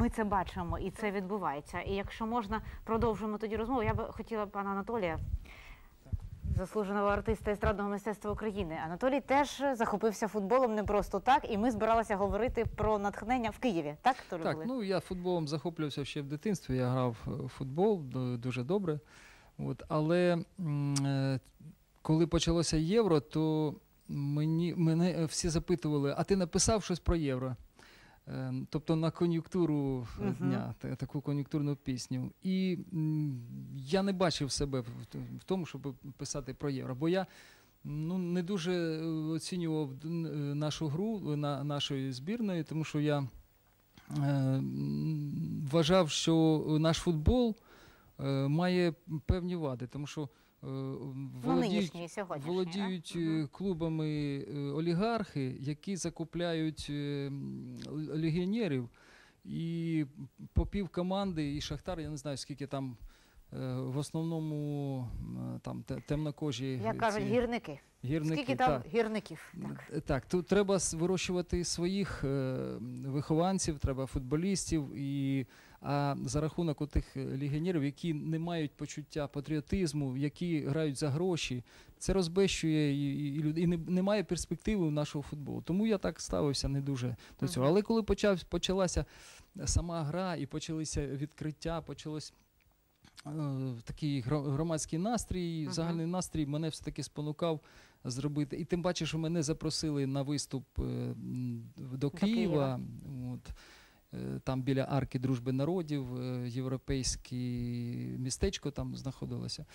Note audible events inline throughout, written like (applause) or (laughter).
ми це бачимо і це відбувається. І якщо можна, продовжуємо тоді розмову. Я би хотіла пана Анатолія, заслуженого артиста естрадного мистецтва України. Анатолій теж захопився футболом не просто так, і ми збиралися говорити про натхнення в Києві. Так, Толю Так, були? ну я футболом захоплювався ще в дитинстві. Я грав е, в футбол дуже добре. От, але е, коли почалося євро, то мені, мене е, всі запитували, а ти написав щось про євро? Е, Тобто на кон'юнктуру Мгм. дня, таку кон'юнктурну пісню. І я не бачив себе в, тому, щоб писати про євро. Бо я ну, не дуже е, оцінював е, нашу гру на, нашої збірної, тому що я е, вважав, що наш футбол е, має певні вади, тому що е, ну, володіють, нинішній і сьогоднішній. володіють так? е, клубами е, олігархи, які закупляють легіонерів, і по пів команди, і Шахтар, я не знаю, скільки там. В основному там темнокожі Як кажуть, ці гірники. гірники. Скільки там так. гірників? Так. Так, тут треба вирощувати своїх вихованців, треба футболістів, і, а за рахунок тих легіонерів, які не мають почуття патріотизму, які грають за гроші, це розбещує і, і, і, не, немає перспективи у нашого футболу. Тому я так ставився не дуже до цього. Але коли почав, почалася сама гра і почалися відкриття, почалось. е, Такий громадський настрій, Мгм. загальний настрій мене все-таки спонукав зробити. І тим паче, що мене запросили на виступ е, м, до Києва. От, е, там біля арки Дружби народів, е, європейське містечко там знаходилося.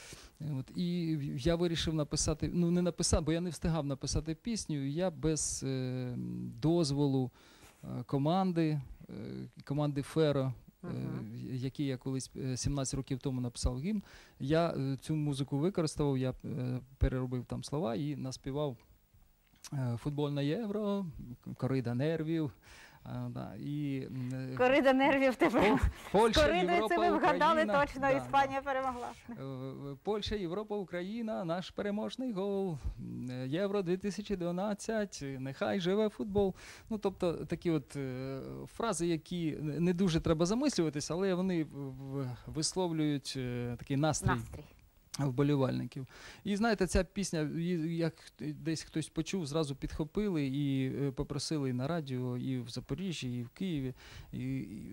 Е, От, і я вирішив написати, ну не написати, бо я не встигав написати пісню. і Я без е, дозволу е, команди, е, команди Феро. е. Які я колись е, 17 років тому написав гімн. Я е, цю музику використовував, я е, переробив там слова і наспівав е, футбольне євро, корида нервів. Да, і, е, Корида нервів тебе. Пол- Польща, Коридою Європа, це ви вгадали Україна. точно, Да, Іспанія перемогла. да. Е, Польща, Європа, Україна, наш переможний гол. Е, Євро 2012, нехай живе футбол. Ну, тобто такі от фрази, які не дуже треба замислюватися, але вони висловлюють такий настрій Настрій. Вболівальників. І знаєте, ця пісня, як десь хтось почув, зразу підхопили і е, попросили і на радіо, і в Запоріжжі, і в Києві. І,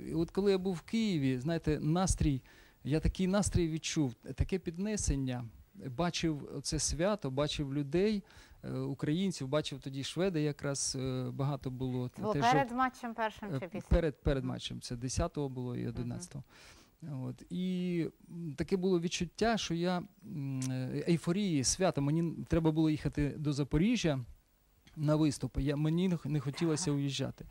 і от коли я був в Києві, знаєте, настрій, я такий настрій відчув, таке піднесення. Бачив це свято, бачив людей, е, українців, бачив тоді шведи, якраз е, багато було. Це було теж перед матчем першим чи після? Перед, перед матчем. Це 10-го було і 11-го. От. І таке було відчуття, що я е, ейфорії, свята. Мені треба було їхати до Запоріжжя на виступи. Я, мені не хотілося уїжджати.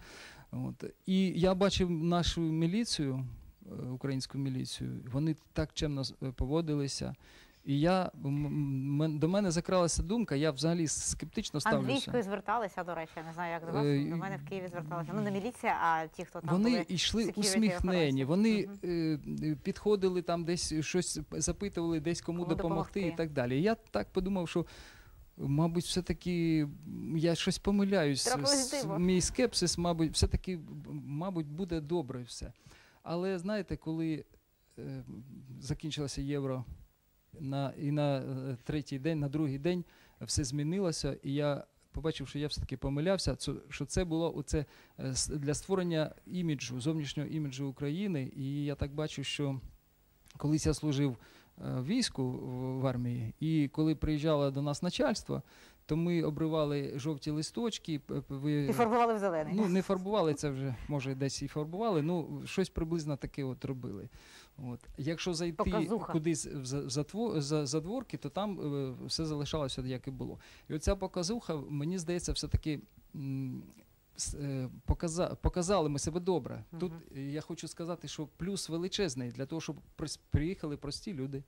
От. І я бачив нашу міліцію, е, українську міліцію, вони так чемно е, поводилися. І я, до мене закралася думка, я взагалі скептично ставлюся. Англійською зверталися, до речі, я не знаю, як до вас. Е, До мене в Києві зверталися. Ну, не міліція, а ті, хто там Вони йшли усміхнені, вони е, е, підходили там десь щось запитували, десь кому, Кому допомогти і так далі. Я так подумав, що. Мабуть, все-таки я щось помиляюсь. Мій скепсис, мабуть, все-таки, мабуть, буде добре все. Але знаєте, коли е, закінчилося євро на, і на е, третій день, на другий день все змінилося, і я побачив, що я все-таки помилявся, що це було оце е, для створення іміджу, зовнішнього іміджу України. І я так бачу, що колись я служив е, війську в армії, і коли приїжджало до нас начальство, то ми обривали жовті листочки. ви- І фарбували в зелений. Ну, не фарбували це вже, може, десь і фарбували, ну, щось приблизно таке от робили. От. Якщо зайти Показуха. кудись в за- затво- за- задворки, то там е, все залишалося, як і було. І оця показуха, мені здається, все-таки. е, Показа, показали ми себе добре. Тут я хочу сказати, що плюс величезний для того, щоб приїхали прості люди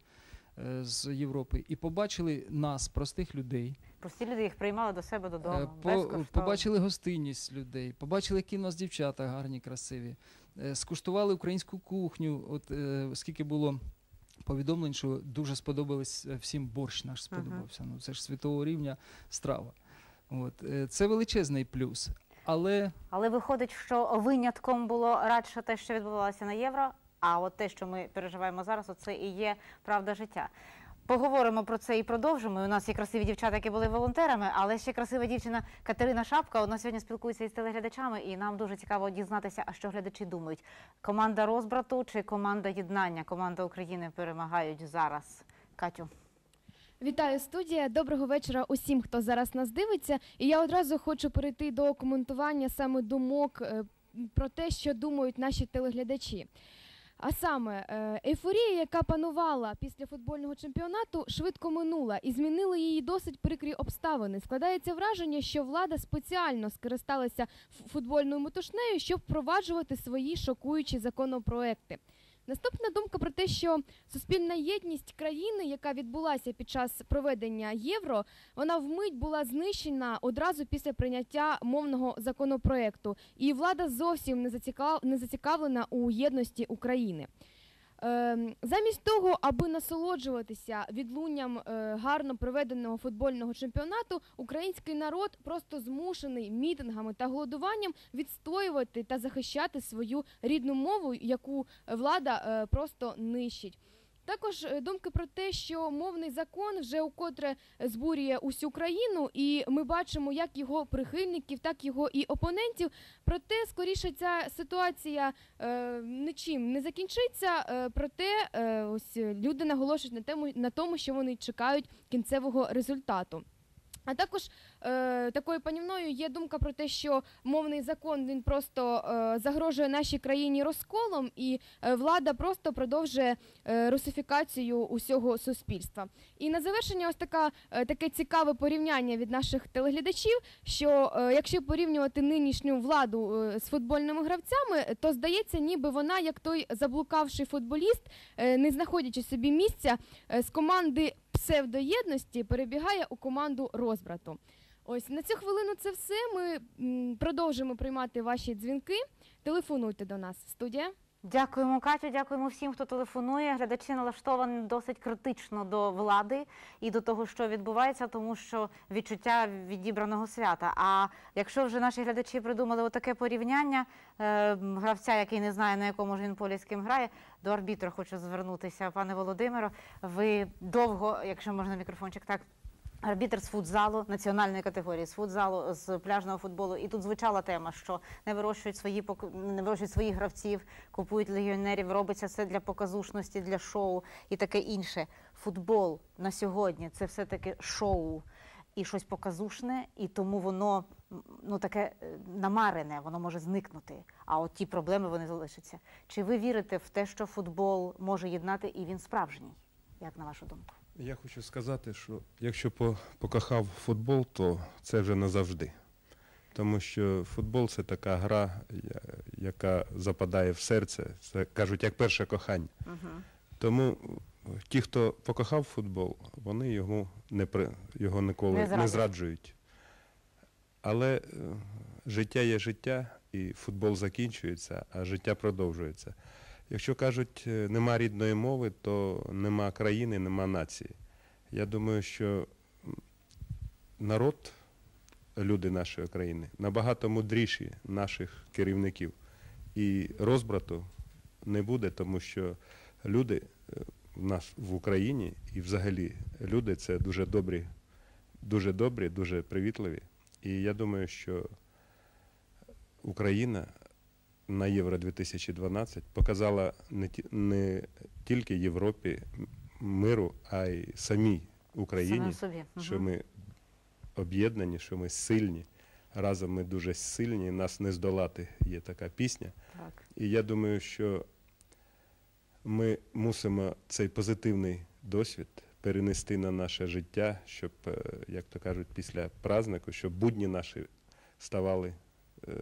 з Європи і побачили нас, простих людей, Прості люди їх приймали до себе Е, додому. по- побачили гостинність людей, побачили, які в нас дівчата гарні, красиві, Е, скуштували українську кухню. От е, скільки було повідомлень, що дуже сподобались е, всім борщ наш сподобався. Ну це ж світового рівня страва. От е, це величезний плюс. Але Але виходить, що винятком було радше те, що відбувалося на євро. А от те, що ми переживаємо зараз, оце і є правда життя. Поговоримо про це і продовжимо. У нас є красиві дівчата, які були волонтерами, але ще красива дівчина Катерина Шапка. Вона сьогодні спілкується із телеглядачами, і нам дуже цікаво дізнатися, а що глядачі думають. Команда розбрату чи команда єднання, команда України перемагають зараз. Катю. Вітаю студія. Доброго вечора усім, хто зараз нас дивиться. І я одразу хочу перейти до коментування саме думок е, про те, що думають наші телеглядачі. А саме е, ейфорія, яка панувала після футбольного чемпіонату, швидко минула і змінили її досить прикрі обставини. Складається враження, що влада спеціально скористалася футбольною метушнею, щоб впроваджувати свої шокуючі законопроекти. Наступна думка про те, що суспільна єдність країни, яка відбулася під час проведення євро, вона вмить була знищена одразу після прийняття мовного законопроекту, і влада зовсім не зацікав... зацікавлена у єдності України. Ем, замість того, аби насолоджуватися відлунням е, гарно проведеного футбольного чемпіонату, український народ просто змушений мітингами та голодуванням відстоювати та захищати свою рідну мову, яку влада е, просто нищить. Також е, думки про те, що мовний закон вже укотре збурює усю країну, і ми бачимо як його прихильників, так його і опонентів. Проте, скоріше, ця ситуація е, нічим не закінчиться. Е, проте е, ось люди наголошують на тему на тому, що вони чекають кінцевого результату. А також е, такою панівною є думка про те, що мовний закон він просто е, загрожує нашій країні розколом, і е, влада просто продовжує е, русифікацію усього суспільства. І на завершення, ось така е, таке цікаве порівняння від наших телеглядачів. Що е, якщо порівнювати нинішню владу е, з футбольними гравцями, то здається, ніби вона, як той заблукавший футболіст, е, не знаходячи собі місця е, з команди псевдоєдності, перебігає у команду розбрату. Ось на цю хвилину це все. Ми продовжимо приймати ваші дзвінки. Телефонуйте до нас. Студія. Дякуємо, Катю. Дякуємо всім, хто телефонує. Глядачі налаштовані досить критично до влади і до того, що відбувається, тому що відчуття відібраного свята. А якщо вже наші глядачі придумали отаке порівняння е, гравця, який не знає на якому ж він полі з ким грає, до арбітра хочу звернутися, пане Володимиро. Ви довго, якщо можна мікрофончик, так. Арбітр з футзалу національної категорії, з футзалу, з пляжного футболу. І тут звучала тема, що не вирощують свої не вирощують своїх гравців, купують легіонерів, робиться все для показушності, для шоу і таке інше. Футбол на сьогодні це все таки шоу і щось показушне, і тому воно ну таке е, намарене, воно може зникнути. А от ті проблеми вони залишаться. Чи ви вірите в те, що футбол може єднати і він справжній? Як на вашу думку? Я хочу сказати, що якщо покохав футбол, то це вже назавжди. Тому що футбол це така гра, яка западає в серце. Це кажуть, як перше кохання. Угу. Тому ті, хто покохав футбол, вони йому не при, його ніколи Не не, зраджують. Але е, життя є життя, і футбол закінчується, а життя продовжується. Якщо кажуть, е, нема рідної мови, то нема країни, нема нації. Я думаю, що народ, люди нашої країни, набагато мудріші наших керівників. І розбрату не буде, тому що люди е, в нас в Україні і взагалі люди це дуже добрі, дуже добрі, дуже привітливі. І я думаю, що Україна на Євро 2012 показала не, ті- не тільки Європі миру, а й самій Україні, собі. що ми об'єднані, що ми сильні. Разом ми дуже сильні, нас не здолати. Є така пісня. Так. І я думаю, що ми мусимо цей позитивний досвід перенести на наше життя, щоб, е, як то кажуть, після празднику, щоб будні наші ставали, е,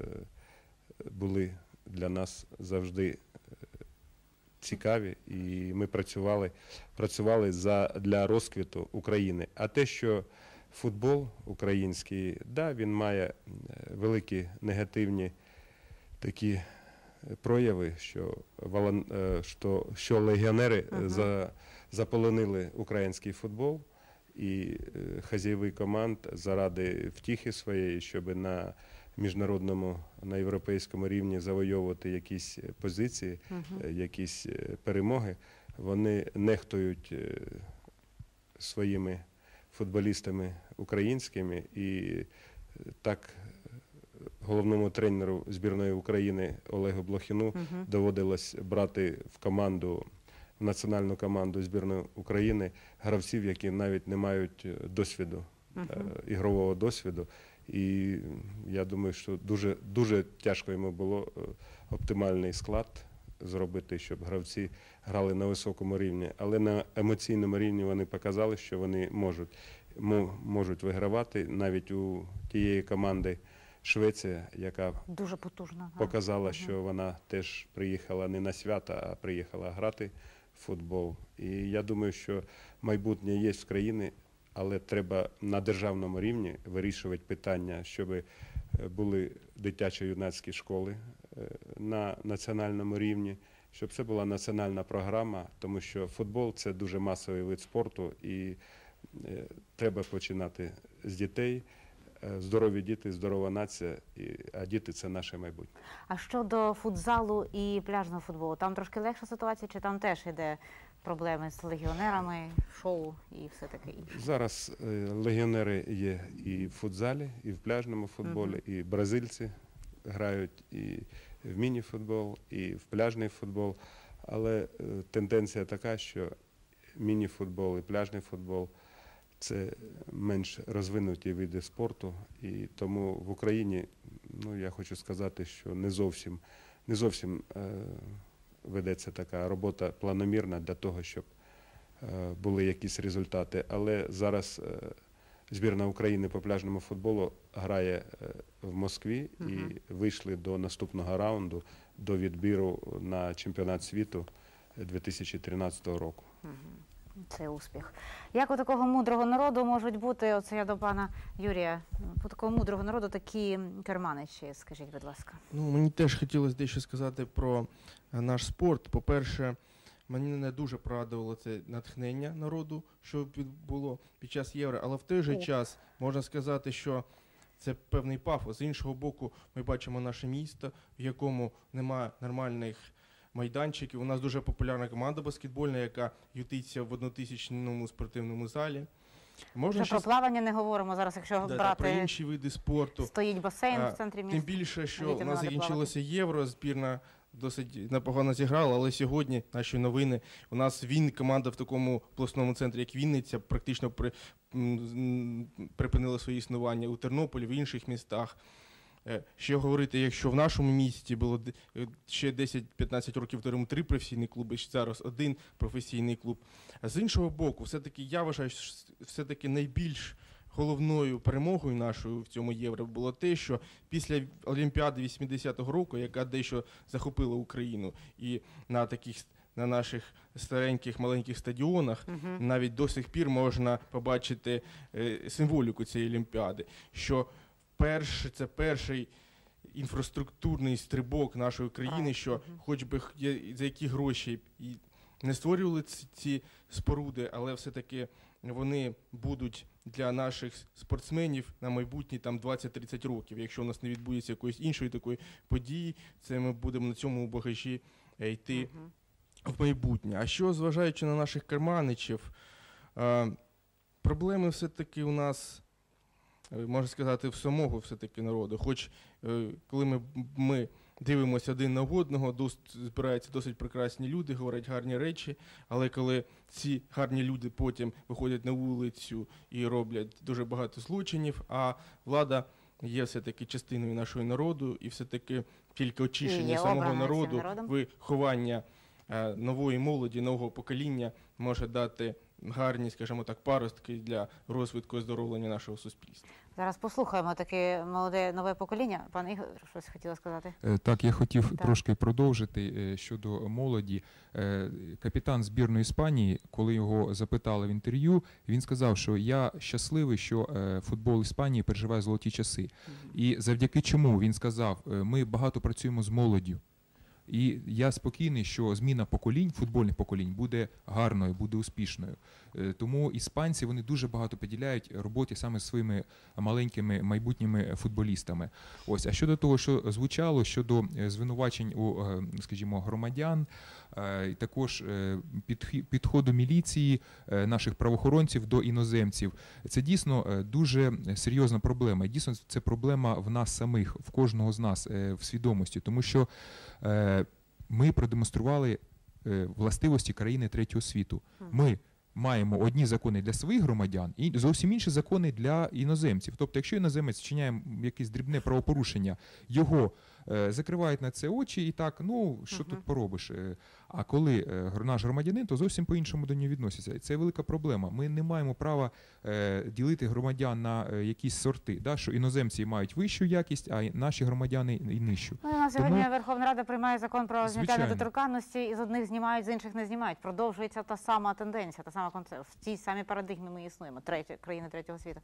були для нас завжди е, цікаві, і ми працювали, працювали за, для розквіту України. А те, що футбол український, да, він має е, великі негативні такі е, прояви, що, що, що легіонери Мгм. за, заполонили український футбол, і е, хазяєви команд заради втіхи своєї, щоб на міжнародному на європейському рівні завойовувати якісь позиції, е, якісь е, перемоги, вони нехтують своїми футболістами українськими і так головному тренеру збірної України Олегу Блохіну Мгм. доводилось брати в команду, національну команду збірної України гравців, які навіть не мають е, досвіду, е, Мгм. ігрового досвіду. І я думаю, що дуже, дуже тяжко йому було е, оптимальний склад зробити, щоб гравці грали на високому рівні. Але на емоційному рівні вони показали, що вони можуть, можуть вигравати навіть у тієї команди Швеція, яка Дуже потужно. так. показала, що вона теж приїхала не на свята, а приїхала грати футбол. І я думаю, що майбутнє є в країні, але треба на державному рівні вирішувати питання, щоб були дитячо-юнацькі школи е, на національному рівні, щоб це була національна програма, тому що футбол це дуже масовий вид спорту, і е, треба починати з дітей. Е, Здорові діти, здорова нація, а діти це наше майбутнє. А щодо футзалу і пляжного футболу, там трошки легша ситуація, чи там теж іде проблеми з легіонерами, шоу і все таке інше? Зараз е, легіонери є і в футзалі, і в пляжному футболі, і бразильці грають і в міні-футбол, і в пляжний футбол. Але е, тенденція така, що міні-футбол і пляжний футбол це менш розвинуті види спорту, і тому в Україні, ну я хочу сказати, що не зовсім, не зовсім е, ведеться така робота планомірна для того, щоб е, були якісь результати. Але зараз е, збірна України по пляжному футболу грає в Москві і вийшли до наступного раунду, до відбіру на чемпіонат світу 2013 року. Мгм. Це успіх. Як у такого мудрого народу можуть бути, оце я до пана Юрія, у такого мудрого народу такі керманичі, скажіть, будь ласка. Ну, мені теж хотілося дещо сказати про е, наш спорт. По-перше, мені не дуже порадувало це натхнення народу, що було під час євро, але в той же О. час можна сказати, що це певний пафос. З іншого боку, ми бачимо наше місто, в якому немає нормальних майданчиків. У нас дуже популярна команда баскетбольна, яка ютиться в однотисячному спортивному залі. Можна Вже про плавання не говоримо зараз, якщо да, брати про інші види спорту. стоїть басейн А, в центрі міста. Тим більше, що у нас закінчилося євро, збірна досить непогано зіграла, але сьогодні наші новини. У нас він команда в такому обласному центрі, як Вінниця, практично при, м, м, припинила своє існування у Тернополі, в інших містах. Е, Ще говорити, якщо в нашому місті було е, ще 10-15 років тому три професійні клуби, ще зараз один професійний клуб. А з іншого боку, все-таки я вважаю, що все-таки найбільш головною перемогою нашою в цьому євро було те, що після Олімпіади 80-го року, яка дещо захопила Україну, і на таких на наших стареньких маленьких стадіонах Мгм. навіть до сих пір можна побачити е, символіку цієї Олімпіади. Що перше, це перший інфраструктурний стрибок нашої країни, що хоч би за які гроші і не створювали ці, ці споруди, але все-таки вони будуть для наших спортсменів на майбутні там 20-30 років. Якщо у нас не відбудеться якоїсь іншої такої події, це ми будемо на цьому багажі е, йти Мгм. в майбутнє. А що, зважаючи на наших керманичів, е, проблеми все-таки у нас, можна сказати, в самого все-таки народу. Хоч е, коли ми, ми дивимося один на одного, дос, збираються досить прекрасні люди, говорять гарні речі, але коли ці гарні люди потім виходять на вулицю і роблять дуже багато злочинів, а влада є все-таки частиною нашого народу, і все-таки тільки очищення самого народу, виховання е, нової молоді, нового покоління може дати гарні, скажімо так, паростки для розвитку і оздоровлення нашого суспільства. Зараз послухаємо таке молоде нове покоління. Пан Ігор щось хотіла сказати. Е, Так, я хотів Так. трошки продовжити е, щодо молоді. Е, Капітан збірної Іспанії, коли його запитали в інтерв'ю, він сказав, що я щасливий, що футбол Іспанії переживає золоті часи. І завдяки чому він сказав, ми багато працюємо з молоддю. І я спокійний, що зміна поколінь, футбольних поколінь, буде гарною, буде успішною. Е, Тому іспанці вони дуже багато поділяють роботі саме з своїми маленькими майбутніми футболістами. Ось, а щодо того, що звучало щодо е, звинувачень у, е, скажімо, громадян, і також е, підходу міліції е, наших правоохоронців до іноземців, це дійсно е, дуже серйозна проблема. І дійсно це проблема в нас самих, в кожного з нас е, в свідомості, тому що е, ми продемонстрували е, властивості країни третього світу. Ми маємо одні закони для своїх громадян і зовсім інші закони для іноземців. Тобто, якщо іноземець вчиняє якесь дрібне правопорушення, його е, закривають на це очі, і так, ну що тут поробиш? Е, А коли е, наш громадянин, то зовсім по-іншому до нього відносяться. І це велика проблема. Ми не маємо права е, ділити громадян на е, якісь сорти, да, що іноземці мають вищу якість, а наші громадяни і нижчу. Ну, на сьогодні Тому- Верховна Рада приймає закон про зняття недоторканності, і з одних знімають, з інших не знімають. Продовжується та сама тенденція, та сама концепція. В цій самій парадигмі ми існуємо. Третя країни третього світу.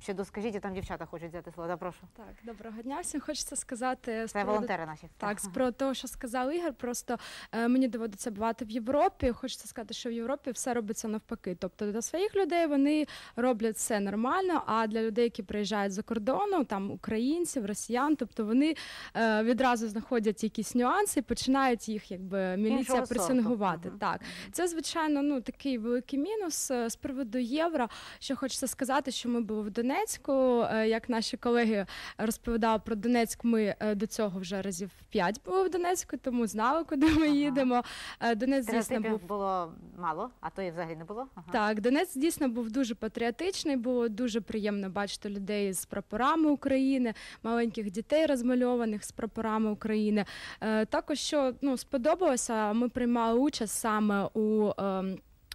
Ще доскажіть, там дівчата хочуть взяти слово. Да, прошу. Так, доброго дня. Всім хочеться сказати Це волонтери наші. Так, з про те, що сказав Ігор, просто е, мені доводиться бувати в Європі. Хочеться сказати, що в Європі все робиться навпаки. Тобто для своїх людей вони роблять все нормально. А для людей, які приїжджають за кордону, там українців, росіян, тобто вони е, відразу знаходять якісь нюанси і починають їх, якби міліція пресингувати. Мгм. Так, це звичайно ну такий великий мінус Е, з приводу євро. Що хочеться сказати, що ми були в Донецьку. е, Як наші колеги розповідали про Донецьк, ми е, до цього вже разів п'ять були в Донецьку, тому знали, куди ми Ага. їдемо. Е, Донець Стереотипів був. було мало, а то і взагалі не було. Ага. Так, Донець дійсно був дуже патріотичний. Було дуже приємно бачити людей з прапорами України, маленьких дітей розмальованих з прапорами України. Е, також що ну сподобалося, ми приймали участь саме у.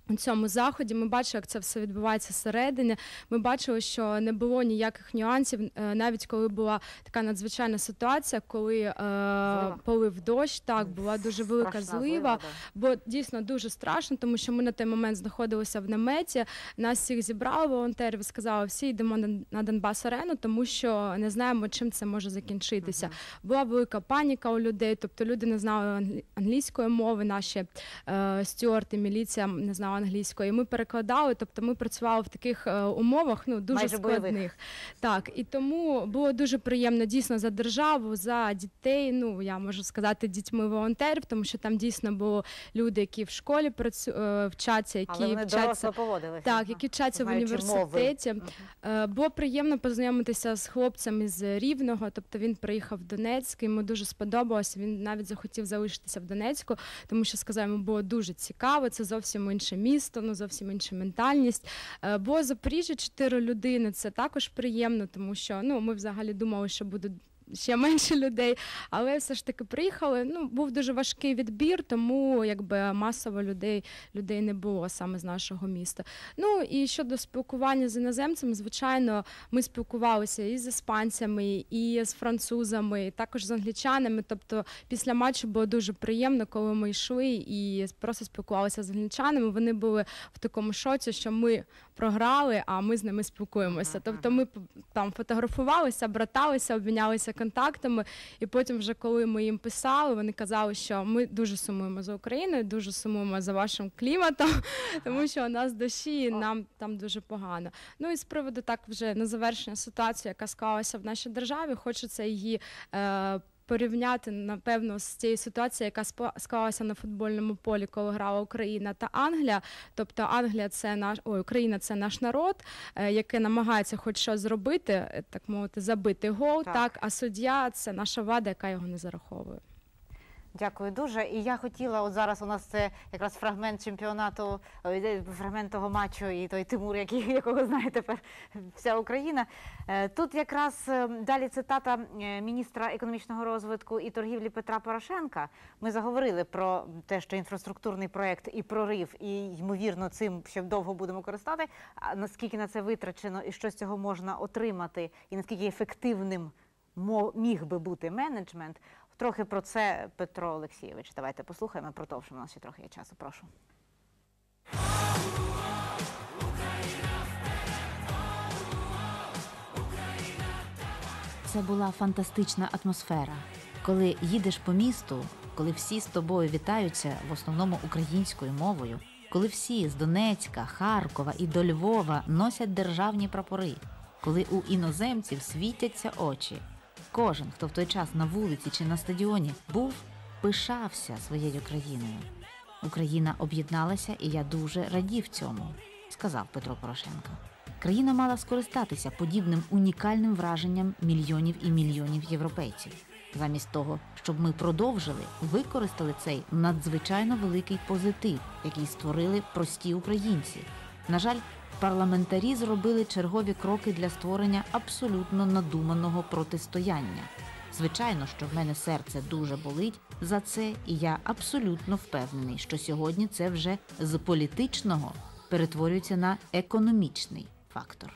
У цьому заході ми бачили, як це все відбувається всередині. Ми бачили, що не було ніяких нюансів, е, навіть коли була така надзвичайна ситуація, коли е, полив дощ, так була дуже велика Страшна злива. Бо дійсно дуже страшно, тому що ми на той момент знаходилися в наметі. Нас всіх зібрали волонтерів, сказали, всі йдемо на, Донбас арену, тому що не знаємо, чим це може закінчитися. Мгм. Була велика паніка у людей, тобто люди не знали англійської мови, наші е, стюарти, міліція не знала англійської. Ми перекладали, тобто ми працювали в таких е, умовах, ну дуже Майже бойових. складних. Так, і тому було дуже приємно дійсно за державу, за дітей. Ну я можу сказати, дітьми волонтерів, тому що там дійсно були люди, які в школі працю... е, вчаться, які Але вони вчаться. поводилися. Так, які вчаться в університеті. мови. Е, Було приємно познайомитися з хлопцем із Рівного. Тобто він приїхав в Донецьк, йому дуже сподобалося. Він навіть захотів залишитися в Донецьку, тому що сказав, йому було дуже цікаво. Це зовсім інше місто, ну зовсім інша ментальність. Бо Запоріжжя чотири людини. Це також приємно, тому що ну ми взагалі думали, що буде. Ще менше людей, але все ж таки приїхали. Ну був дуже важкий відбір, тому якби масово людей людей не було саме з нашого міста. Ну і щодо спілкування з іноземцями, звичайно, ми спілкувалися і з іспанцями, і з французами, і також з англічанами. Тобто, після матчу було дуже приємно, коли ми йшли і просто спілкувалися з англічанами. Вони були в такому шоці, що ми програли, а ми з ними спілкуємося. Ага, Тобто, ми там фотографувалися, браталися, обмінялися контактами. І потім, вже коли ми їм писали, вони казали, що ми дуже сумуємо за Україною, дуже сумуємо за вашим кліматом, (laughs) тому що у нас дощі, і нам там дуже погано. Ну і з приводу так вже на завершення ситуації, яка склалася в нашій державі, хочеться її. Е, Порівняти напевно з цією ситуацією, яка склалася на футбольному полі, коли грала Україна та Англія. Тобто Англія це наш ой, Україна це наш народ, е, який намагається хоч щось зробити, е, так мовити, забити гол. Так. Так. а суддя це наша влада, яка його не зараховує. Дякую дуже. І я хотіла, от зараз у нас це якраз фрагмент чемпіонату, фрагмент того матчу, і той Тимур, який, (laughs) якого знає тепер вся Україна. Е, Тут якраз е, далі цитата е, міністра економічного розвитку і торгівлі Петра Порошенка. Ми заговорили про те, що інфраструктурний проект і прорив, і ймовірно цим ще довго будемо користати. А наскільки на це витрачено, і що з цього можна отримати, і наскільки ефективним міг би бути менеджмент. Трохи про це Петро Олексійович. Давайте послухаємо, продовжимо. У нас ще трохи є часу. Прошу. Це була фантастична атмосфера. Коли їдеш по місту, коли всі з тобою вітаються в основному українською мовою, коли всі з Донецька, Харкова і до Львова носять державні прапори, коли у іноземців світяться очі. Кожен, хто в той час на вулиці чи на стадіоні був, пишався своєю країною. Україна об'єдналася, і я дуже радів цьому, сказав Петро Порошенко. Країна мала скористатися подібним унікальним враженням мільйонів і мільйонів європейців. Замість того, щоб ми продовжили, використали цей надзвичайно великий позитив, який створили прості українці. На жаль, парламентарі зробили чергові кроки для створення абсолютно надуманого протистояння. Звичайно, що в мене серце дуже болить за це, і я абсолютно впевнений, що сьогодні це вже з політичного перетворюється на економічний фактор.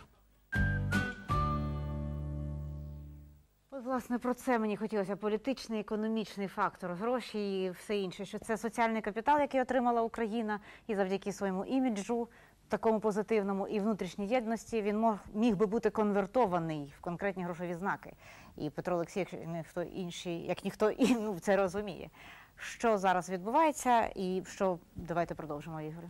Власне, про це мені хотілося політичний, економічний фактор, гроші і все інше. Що це соціальний капітал, який отримала Україна, і завдяки своєму іміджу, такому позитивному і внутрішній єдності, він мог міг би бути конвертований в конкретні грошові знаки. І Петро Олексій, як ніхто інший, як ніхто (laughs) і ну, це розуміє. Що зараз відбувається, і що давайте продовжимо, Ігор.